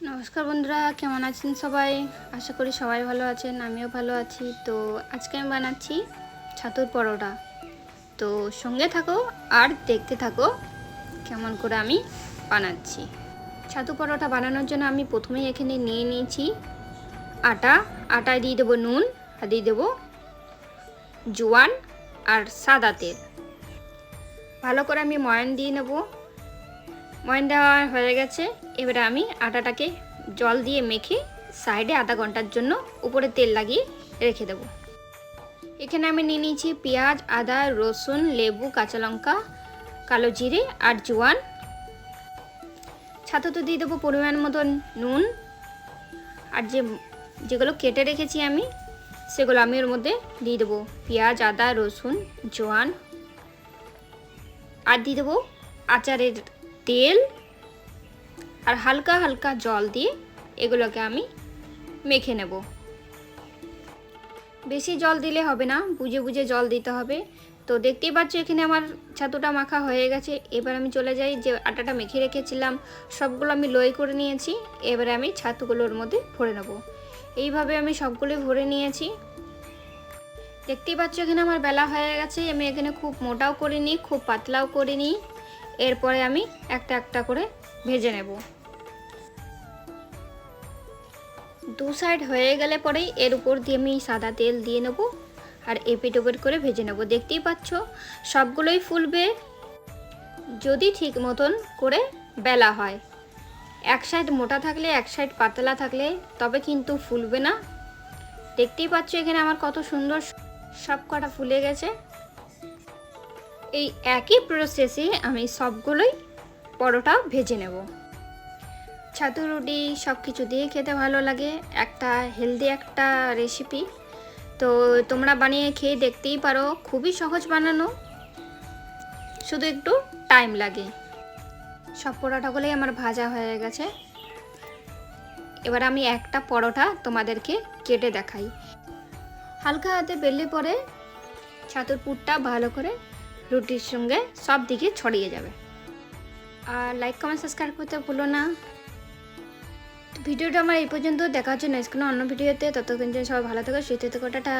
নমস্কার বন্ধুরা, কেমন আছেন সবাই? আশা করি সবাই ভালো আছেন, আমিও ভালো আছি। তো আজকে আমি বানাচ্ছি ছাতুর পরোটা। তো সঙ্গে থাকো আর দেখতে থাকো কেমন করে আমি বানাচ্ছি। ছাতু পরোটা বানানোর জন্য আমি প্রথমেই এখানে নিয়ে নিয়েছি আটা। আটায় দিয়ে দেবো নুন, আর দিয়ে দেবো জোয়ান আর সাদা তেল। ভালো করে আমি ময়ান দিয়ে নেব। ময়ন দেওয়া হয়ে গেছে। এবারে আমি আটাটাকে জল দিয়ে মেখে সাইডে আধা ঘণ্টার জন্য উপরে তেল লাগিয়ে রেখে দেবো। এখানে আমি নিয়ে নিয়েছি পেঁয়াজ, আদা, রসুন, লেবু, কাঁচা লঙ্কা, কালো জিরে আর জোয়ান। ছাতুতে দিয়ে দেবো পরিমাণ মতন নুন। আর যে যেগুলো কেটে রেখেছি আমি, সেগুলো আমি ওর মধ্যে দিয়ে দেবো পেঁয়াজ, আদা, রসুন, জোয়ান। আর দিয়ে দেবো আচারের তেল আর হালকা হালকা জল দিয়ে এগুলোকে আমি মেখে নেব। বেশি জল দিলে হবে না, বুঝে বুঝে জল দিতে হবে। তো দেখতেই পাচ্ছ এখানে আমার ছাতুটা মাখা হয়ে গেছে। এবার আমি চলে যাই যে আটাটা মেখে রেখেছিলাম, সবগুলো আমি লই করে নিয়েছি। এবারে আমি ছাতুগুলোর মধ্যে ভরে নেব। এইভাবে আমি সবগুলোই ভরে নিয়েছি। দেখতেই পাচ্ছ এখানে আমার বেলা হয়ে গেছে। আমি এখানে খুব মোটাও করিনি, খুব পাতলাও করিনি। এরপরে আমি একটা একটা করে ভেজে নেব। দু সাইড হয়ে গেলে পরেই এর উপর দিয়ে আমি সাদা তেল দিয়ে নেব আর এপিট ওপিট করে ভেজে নেব। দেখতেই পাচ্ছ, সবগুলোই ফুলবে যদি ঠিক মতন করে বেলা হয়। এক সাইড মোটা থাকলে, এক সাইড পাতলা থাকলে তবে কিন্তু ফুলবে না। দেখতেই পাচ্ছ এখানে আমার কত সুন্দর সব কটা ফুলে গেছে। এই একই প্রসেসে আমি সবগুলোই পরোটা ভেজে নেব। ছাতু, রুটি সব কিছু দিয়ে খেতে ভালো লাগে। একটা হেলদি একটা রেসিপি তো তোমরা বানিয়ে খেয়ে দেখতেই পারো, খুবই সহজ বানানো। শুধু একটু টাইম লাগে। সব পরোটাগুলোই আমার ভাজা হয়ে গেছে। এবার আমি একটা পরোটা তোমাদেরকে কেটে দেখাই। হালকা হাতে বেললে পরে ছাতুর পুরটা ভালো করে রুটির সঙ্গে সব দিকে ছড়িয়ে যাবে। আর লাইক কমেন্ট সাবস্ক্রাইব করতে ভুলো না। ভিডিওটা আমার এই পর্যন্ত। দেখার জন্য কোনো অন্য ভিডিওতে ততক্ষণ সবাই ভালো থেকো, সুস্থ থেকো, টাটা।